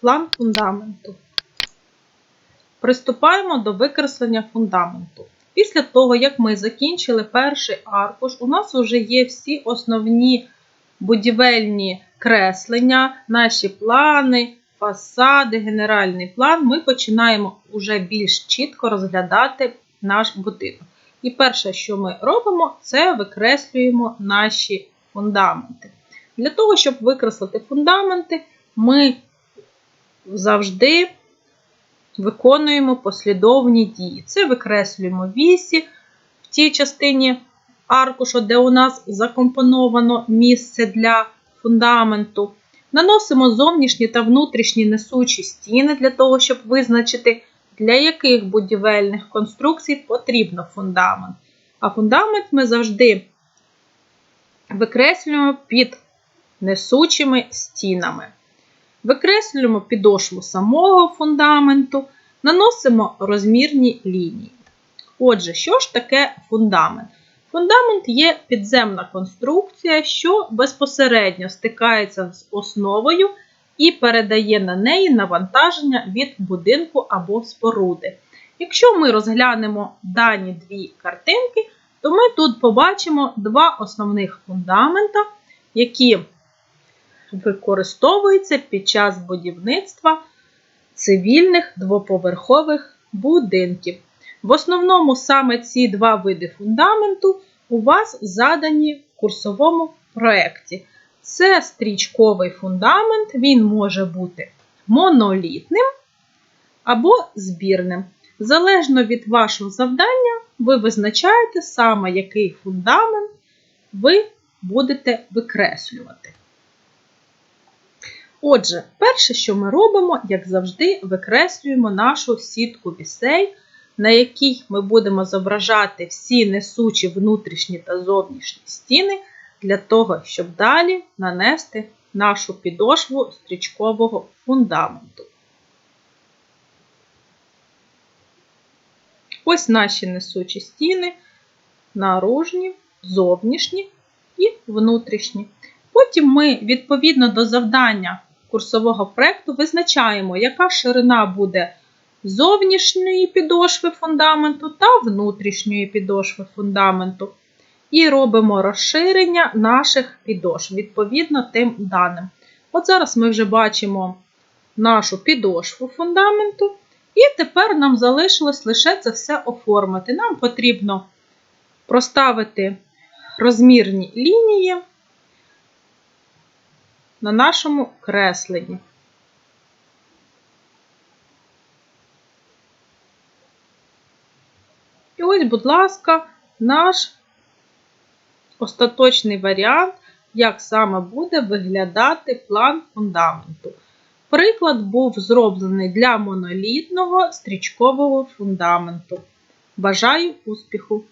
план фундаменту. Приступаємо до викреслення фундаменту. Після того, як ми закінчили перший аркуш, у нас вже є всі основні будівельні креслення, наші плани, фасади, генеральний план. Ми починаємо вже більш чітко розглядати наш будинок. І перше, що ми робимо, це викреслюємо наші фундаменти. Для того, щоб викреслити фундаменти, ми завжди виконуємо послідовні дії. Це викреслюємо вісі в тій частині аркушу, де у нас закомпоновано місце для фундаменту. Наносимо зовнішні та внутрішні несучі стіни для того, щоб визначити, для яких будівельних конструкцій потрібно фундамент. А фундамент ми завжди викреслюємо під несучими стінами. Викреслюємо підошву самого фундаменту, наносимо розмірні лінії. Отже, що ж таке фундамент? Фундамент є підземна конструкція, що безпосередньо стикається з основою і передає на неї навантаження від будинку або споруди. Якщо ми розглянемо дані дві картинки, то ми тут побачимо два основних фундамента, які використовуються під час будівництва цивільних двоповерхових будинків. В основному саме ці два види фундаменту у вас задані в курсовому проєкті. Це стрічковий фундамент, він може бути монолітним або збірним. Залежно від вашого завдання, ви визначаєте саме, який фундамент ви будете викреслювати. Отже, перше, що ми робимо, як завжди, викреслюємо нашу сітку вісей, на якій ми будемо зображати всі несучі внутрішні та зовнішні стіни, для того, щоб далі нанести нашу підошву стрічкового фундаменту. Ось наші несучі стіни, наружні, зовнішні і внутрішні. Потім ми, відповідно до завдання курсового проєкту, визначаємо, яка ширина буде зовнішньої підошви фундаменту та внутрішньої підошви фундаменту. І робимо розширення наших підошв відповідно тим даним. От зараз ми вже бачимо нашу підошву фундаменту. І тепер нам залишилось лише це все оформити. Нам потрібно проставити розмірні лінії на нашому кресленні. І ось, будь ласка, наш остаточний варіант, як саме буде виглядати план фундаменту. Приклад був зроблений для монолітного стрічкового фундаменту. Бажаю успіху!